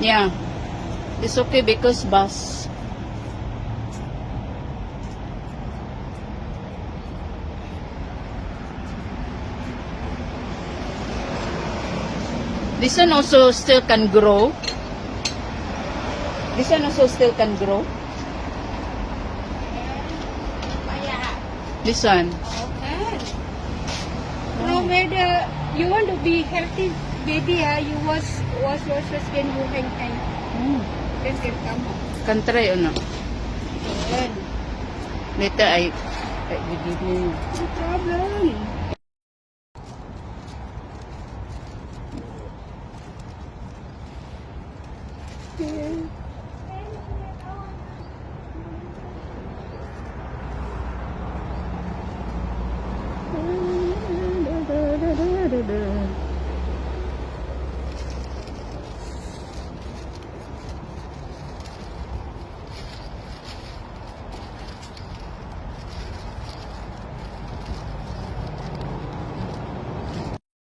Yeah. It's okay because bus. This one also still can grow. This one also still can grow. This one. Okay. No matter you want to be healthy baby, ah, you wash wash wash wash then you hang hang. Mm. Then can come out. Can try or not? Then, Later I, I will give you. no problem. Yeah. do.